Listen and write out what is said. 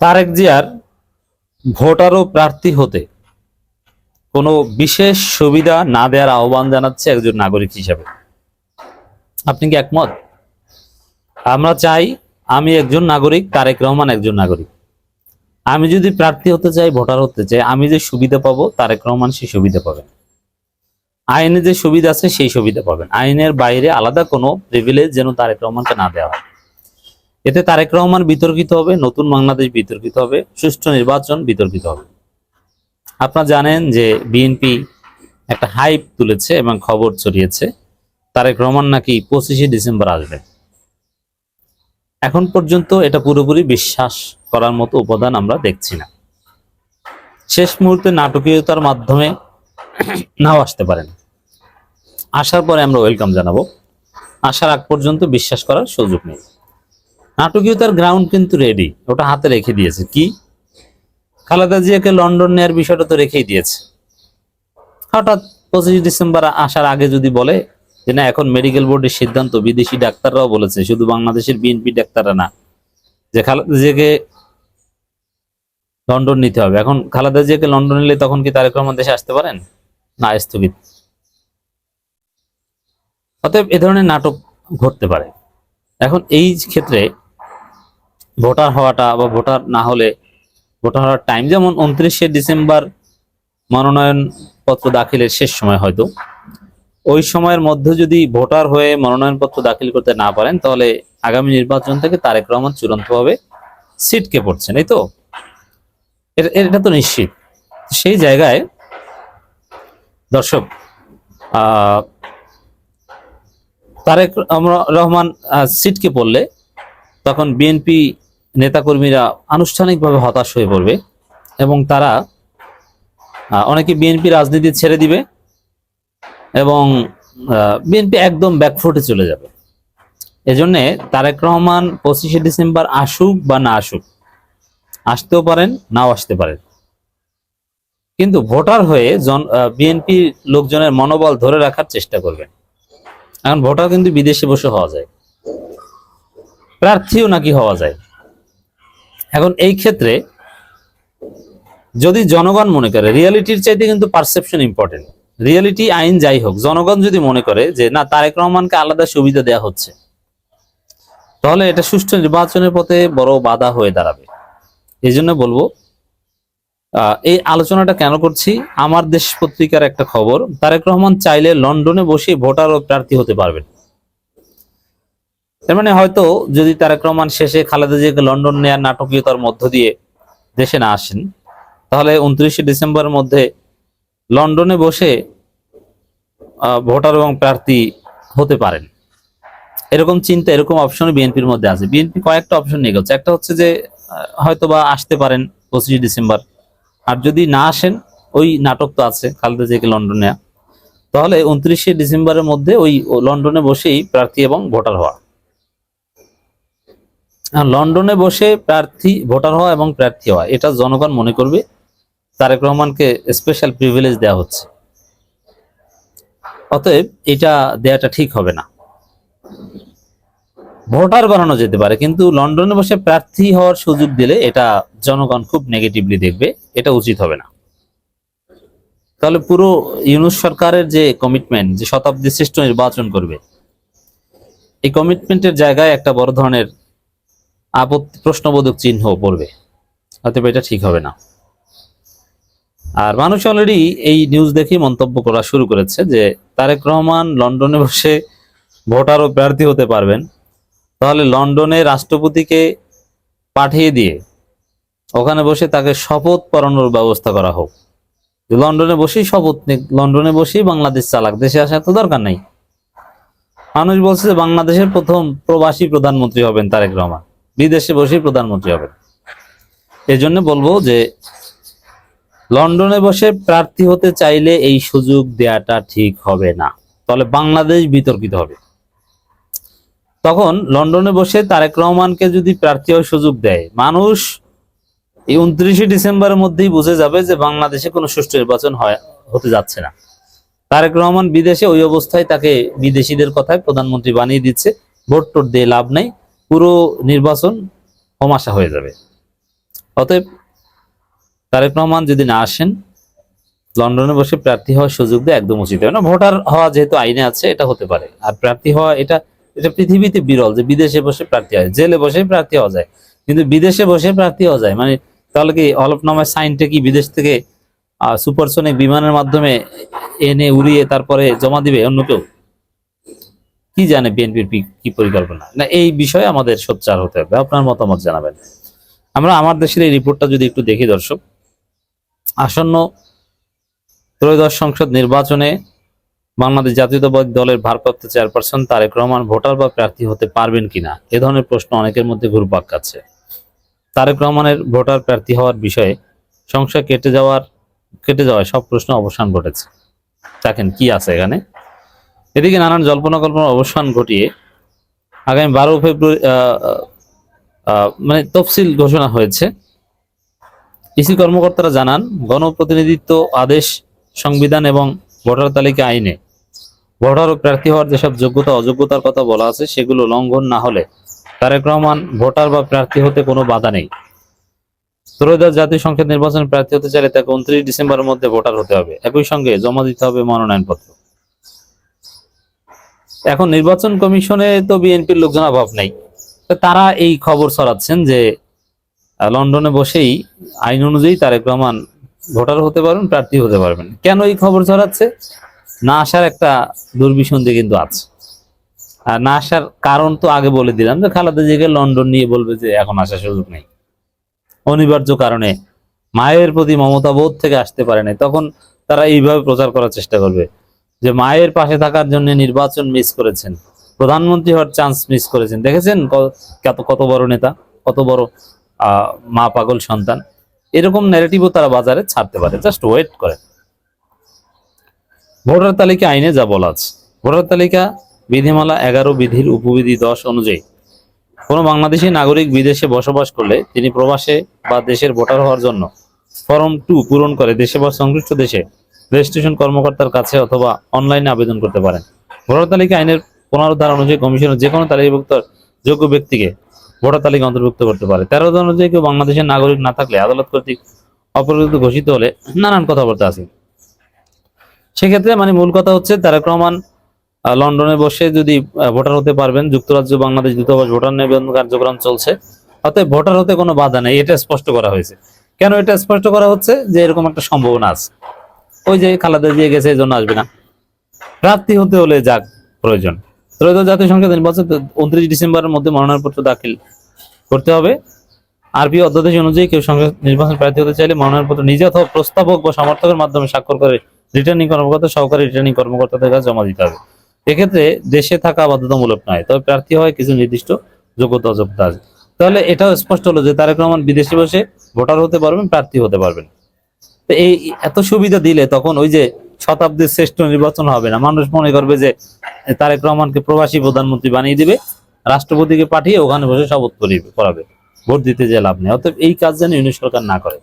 তারেক জিয়ার ভোটার ও প্রার্থী হতে কোনো বিশেষ সুবিধা না দেওয়ার আহ্বান জানাচ্ছে একজন নাগরিক হিসাবে। আপনি কি একমত? আমরা চাই আমি একজন নাগরিক, তারেক রহমান একজন নাগরিক। আমি যদি প্রার্থী হতে চাই, ভোটার হতে চাই, আমি যে সুবিধা পাবো, তারেক রহমান সেই সুবিধা পাবেন। আইনে যে সুবিধা আছে, সেই সুবিধা পাবেন। আইনের বাইরে আলাদা কোনো প্রিভিলেজ যেন তারেক রহমানকে না দেওয়া হয়। এতে তারেক রহমান বিতর্কিত হবে, নতুন বাংলাদেশ বিতর্কিত হবে, সুষ্ঠু নির্বাচন বিতর্কিত হবে। আপনারা জানেন যে বিএনপি একটা হাইপ তুলেছে এবং খবর ছড়িয়েছে, তারেক রহমান নাকি পঁচিশে ডিসেম্বর আসবে। এখন পর্যন্ত এটা পুরোপুরি বিশ্বাস করার মতো উপাদান আমরা দেখছি না। শেষ মুহূর্তে নাটকীয়তার মাধ্যমে নাও আসতে পারেন আসার পরে আমরা ওয়েলকাম জানাব। আসার আগ পর্যন্ত বিশ্বাস করার সুযোগ নেই। নাটকীয়তার গ্রাউন্ড কিন্তু রেডি ওটা হাতে রেখে দিয়েছে। কি? খালেদা জিয়াকে লন্ডন নেয়ার বিষয়টা তো রেখেই দিয়েছে। হঠাৎ পঁচিশ ডিসেম্বর আসার আগে যদি বলে যে না, এখন মেডিকেল বোর্ডের সিদ্ধান্ত, বিদেশি ডাক্তাররাও বলেছে, শুধু বাংলাদেশের বিএনপি ডাক্তাররা না, যে খালেদা জিয়াকে লন্ডন নিতে হবে। এখন খালেদা জিয়াকে লন্ডন নিলে তখন কি তারেক রহমান দেশে আসতে পারেন? না, স্থগিত। অতএব এ ধরনের নাটক ঘটতে পারে। এখন এই ক্ষেত্রে ভোটার হওয়াটা বা ভোটার না হলে, ভোটার হওয়ার টাইম যেমন উনত্রিশে ডিসেম্বর মনোনয়ন পত্র দাখিলের শেষ সময় হয়তো, ওই সময়ের মধ্যে যদি ভোটার হয়ে মনোনয়নপত্র দাখিল করতে না পারেন, তাহলে আগামী নির্বাচন থেকে তারেক রহমান চূড়ান্তভাবে সিটকে পড়ছেন, এই তো? এটা তো নিশ্চিত। সেই জায়গায় দর্শক তারেক রহমান- সিটকে পড়লে তখন বিএনপি নেতাকর্মীরা আনুষ্ঠানিকভাবে হতাশ হয়ে পড়বে এবং তারা অনেকে বিএনপি রাজনীতি ছেড়ে দিবে এবং বিএনপি একদম ব্যাকফুটে চলে যাবে। এজন্যে তারেক রহমান পঁচিশে ডিসেম্বর আসুক বা না আসুক, আসতেও পারেন, নাও আসতে পারেন। কিন্তু ভোটার হয়ে জন বিএনপি লোকজনের মনোবল ধরে রাখার চেষ্টা করবেন। এখন ভোটার কিন্তু বিদেশে বসে হওয়া যায়। প্রার্থীও নাকি হওয়া যায়। এখন এই ক্ষেত্রে যদি জনগণ মনে করে, রিয়ালিটির চাইতে কিন্তু পারসেপশন ইম্পর্টেন্ট রিয়ালিটি আইন যাই হোক, জনগণ যদি মনে করে যে, না, তারেক রহমানকে আলাদা সুবিধা দেওয়া হচ্ছে, তাহলে এটা সুষ্ঠু নির্বাচনের পথে বড় বাধা হয়ে দাঁড়াবে। এই জন্য বলব এই আলোচনাটা কেন করছি? আমার দেশ পত্রিকার একটা খবর, তারেক রহমান চাইলে লন্ডনে বসে ভোটার ও প্রার্থী হতে পারবেন। তার মানে হয়তো যদি তারেক রহমান শেষে খালেদা জিয়াকে লন্ডন নেয়ার নাটকীয়তার মধ্য দিয়ে দেশে না আসেন তাহলে উনত্রিশে ডিসেম্বরের মধ্যে লন্ডনে বসে ভোটার এবং প্রার্থী হতে পারেন। এরকম চিন্তা এরকম অপশন বিএনপির মধ্যে আছে। বিএনপি কয়েকটা অপশন নিয়ে গেছে। একটা হচ্ছে যে আহ, হয়তোবা আসতে পারেন পঁচিশে ডিসেম্বর। আর যদি না আসেন ওই নাটক তো আছে খালেদা জিয়াকে লন্ডনে তাহলে উনত্রিশে ডিসেম্বরের মধ্যে ওই লন্ডনে বসেই প্রার্থী এবং ভোটার হওয়া। লন্ডনে বসে প্রার্থী, ভোটার হওয়া এবং প্রার্থী হওয়া, এটা জনগণ মনে করবে। তারেক রহমানকে স্পেশাল প্রিভিলেজ দেওয়া হচ্ছে। অতএব এটা দেয়াটা ঠিক হবে না। ভোটার বানানো যেতে পারে, কিন্তু লন্ডনে বসে প্রার্থী হওয়ার সুযোগ দিলে এটা জনগণ খুব নেগেটিভলি দেখবে, এটা উচিত হবে না। তাহলে পুরো ইউনুস সরকারের যে কমিটমেন্ট যে শতাব্দী শ্রেষ্ঠ নির্বাচন করবে, এই কমিটমেন্টের জায়গায় একটা বড় ধরনের আপত্তি প্রশ্নবোধক চিহ্ন পড়বে। অতএব এটা ঠিক হবে না। আর মানুষ অলরেডি এই নিউজ দেখেই মন্তব্য করা শুরু করেছে যে, তারেক রহমান লন্ডনে বসে ভোটার ও প্রার্থী হতে পারবেন। তাহলে লন্ডনে রাষ্ট্রপতিকে পাঠিয়ে দিয়ে ওখানে বসে তাকে শপথ পড়ানোর ব্যবস্থা করা হোক। লন্ডনে বসেই শপথ নিক লন্ডনে বসেই বাংলাদেশ চালাক, দেশে আসার তো দরকার নাই। মানুষ বলছে যে, বাংলাদেশের প্রথম প্রবাসী প্রধানমন্ত্রী হবেন তারেক রহমান। বিদেশে বসেই প্রধানমন্ত্রী হবেন। এই জন্য বলব যে, লন্ডনে বসে প্রার্থী হতে চাইলে এই সুযোগ দেয়াটা ঠিক হবে না। তাহলে বাংলাদেশ বিতর্কিত হবে। তখন লন্ডনে বসে তারেক রহমানকে যদি প্রার্থী হওয়ার সুযোগ দেয়, মানুষ এই উনত্রিশে ডিসেম্বরের মধ্যেই বুঝে যাবে যে বাংলাদেশে কোনো সুষ্ঠু নির্বাচন হয়, হতে যাচ্ছে না। তারেক রহমান বিদেশে ওই অবস্থায় তাকে বিদেশিদের কথায় প্রধানমন্ত্রী বানিয়ে দিচ্ছে। ভোট টোট দিয়ে লাভ নেই। পুরো নির্বাচন হমাশা হয়ে যাবে। অতএব তারেক রহমান যদি না আসেন, লন্ডনে বসে প্রার্থী হওয়ার সুযোগ দেয় একদম উচিত হবে না। ভোটার হওয়া যেহেতু আইনে আছে, এটা হতে পারে। আর প্রার্থী হওয়া, এটা এটা পৃথিবীতে বিরল যে বিদেশে বসে প্রার্থী হয়, জেলে বসে প্রার্থী হওয়া যায়। কিন্তু বিদেশে বসে প্রার্থী হওয়া যায় মানে তাহলে কি হলফনামায় সাইনটা কি বিদেশ থেকে সুপারসনিক বিমানের মাধ্যমে এনে উড়িয়ে তারপরে জমা দিবে অন্য কেউ? কি জানে বিএনপির কি পরিকল্পনা? না, এই বিষয়ে আমাদের সোচ্চার হতে হবে, আপনার মতামত জানাবেন। আমরা আমার দেশের এই রিপোর্টটা যদি একটু দেখি দর্শক, আসন্ন ত্রয়োদশ সংসদ নির্বাচনে বাংলাদেশ জাতীয়তাবাদী দলের ভারপ্রাপ্ত চেয়ারপারসন তারেক রহমান ভোটার বা প্রার্থী হতে পারবেন কিনা? এ ধরনের প্রশ্ন অনেকের মধ্যে ঘুরপাক খাচ্ছে। তারেক রহমানের ভোটার প্রার্থী হওয়ার বিষয়ে সংশয় কেটে যাওয়ার কেটে যাওয়ায় সব প্রশ্ন অবসান ঘটেছে। দেখেন কি আছে এখানে। এদিকে নানান জল্পনা কল্পনার অবসান ঘটিয়ে আগামী বারো ফেব্রুয়ারি মানে তফসিল ঘোষণা হয়েছে। ইসি কর্মকর্তারা জানান, গণপ্রতিনিধিত্ব আদেশ, সংবিধান এবং ভোটার তালিকা আইনে ভোটার ও প্রার্থী হওয়ার যেসব যোগ্যতা, অযোগ্যতার কথা বলা আছে, সেগুলো লঙ্ঘন না হলে তারেক রহমান ভোটার বা প্রার্থী হতে কোনো বাধা নেই। ত্রয়োদশ জাতীয় সংসদ নির্বাচনে প্রার্থী হতে চাইলে তাকে উনত্রিশ ডিসেম্বরের মধ্যে ভোটার হতে হবে। একই সঙ্গে জমা দিতে হবে মনোনয়নপত্র। এখন নির্বাচন কমিশনে তো বিএনপির লোকজন অভাব নেই। তারা এই খবর ছড়াচ্ছেন যে লন্ডনে বসেই আইন অনুযায়ী তারেক রহমান ভোটার হতে পারবেন, প্রার্থী হতে পারবেন। কেন এই খবর ছড়াচ্ছে? না আসার একটা দুর্বিসন্ধি কিন্তু আছে। আর না আসার কারণ তো আগে বলে দিলাম যে, খালেদা জিকে লন্ডন নিয়ে বলবে যে, এখন আসার সুযোগ নেই। অনিবার্য কারণে মায়ের প্রতি মমতা বোধ থেকে আসতে পারে নাই তখন তারা এইভাবে প্রচার করার চেষ্টা করবে। যে মায়ের পাশে থাকার জন্য নির্বাচন মিস করেছেন। প্রধানমন্ত্রী হওয়ার চান্স মিস করেছেন। দেখেছেন কত কত বড় নেতা, কত বড় মা পাগল সন্তান? এরকম ন্যারেটিভও তারা বাজারে ছাড়তে পারে। জাস্ট ওয়েট করে। ভোটার তালিকা আইনে যা বলা আছে। ভোটার তালিকা, বিধিমালা এগারো বিধির উপবিধি দশ অনুযায়ী। কোনো বাংলাদেশি নাগরিক বিদেশে বসবাস করলে তিনি প্রবাসে বা দেশের ভোটার হওয়ার জন্য ফর্ম টু পূরণ করে দেশে বা সংশ্লিষ্ট দেশে রেজিস্ট্রেশন কর্মকর্তার কাছে অথবা অনলাইনে আবেদন করতে পারেন। ভোটার তালিকা আইনের পনেরো ধারা অনুযায়ী কমিশনের যে কোনো তালিকাভুক্ত যোগ্য ব্যক্তিকে ভোটার তালিকা অন্তর্ভুক্ত করতে পারে। তেরো ধারা অনুযায়ী কেউ বাংলাদেশের নাগরিক না থাকলে আদালত কর্তৃক অপরাধিত ঘোষিত হলে নানান কথাবার্তা আছে। সেক্ষেত্রে মানে মূল কথা হচ্ছে তারেক রহমান আহ, লন্ডনে বসে যদি ভোটার হতে পারবেন যুক্তরাজ্য বাংলাদেশ দূতাবাস ভোটার নিবন্ধন কার্যক্রম চলছে। অতএব ভোটার হতে কোনো বাধা নেই এটা স্পষ্ট করা হয়েছে। কেন এটা স্পষ্ট করা হচ্ছে? যে এরকম একটা সম্ভাবনা আছে। ওই যে খালাদা দিয়ে গেছে, এই জন্য আসবে না। প্রার্থী হতে হলে যাক, প্রয়োজন। ত্রয়োদশ জাতীয় সংসদ নির্বাচন উনত্রিশ ডিসেম্বরের মধ্যে মনোনয়নপত্র দাখিল করতে হবে। আরবি অধ্যাদেশ অনুযায়ী কেউ সংসদ নির্বাচন প্রার্থী হতে চাইলে মনোনয়নপত্র নিজে অথবা প্রস্তাবক বা সমর্থকের মাধ্যমে স্বাক্ষর করে রিটার্নিং কর্মকর্তা, সহকারী রিটার্নিং কর্মকর্তাদের কাছে জমা দিতে হবে। এক্ষেত্রে দেশে থাকা বাধ্যতামূলক নয়, তবে প্রার্থী হয় কিছু নির্দিষ্ট যোগ্যতা, অযোগ্যতা আছে। তাহলে এটাও স্পষ্ট হলো যে তারেক রহমান বিদেশে বসে ভোটার হতে পারবেন, প্রার্থী হতে পারবেন। এই এত সুবিধা দিলে তখন ওই যে শতাব্দীর শ্রেষ্ঠ নির্বাচন হবে না। মানুষ মনে করবে যে তারেক রহমানকে প্রবাসী প্রধানমন্ত্রী বানিয়ে দিবে, রাষ্ট্রপতিকে পাঠিয়ে ওখানে বসে শপথ করিবে, করাবে, ভোট দিতে যে লাভ নেই। অর্থাৎ এই কাজ যেন ইউনিট সরকার না করে।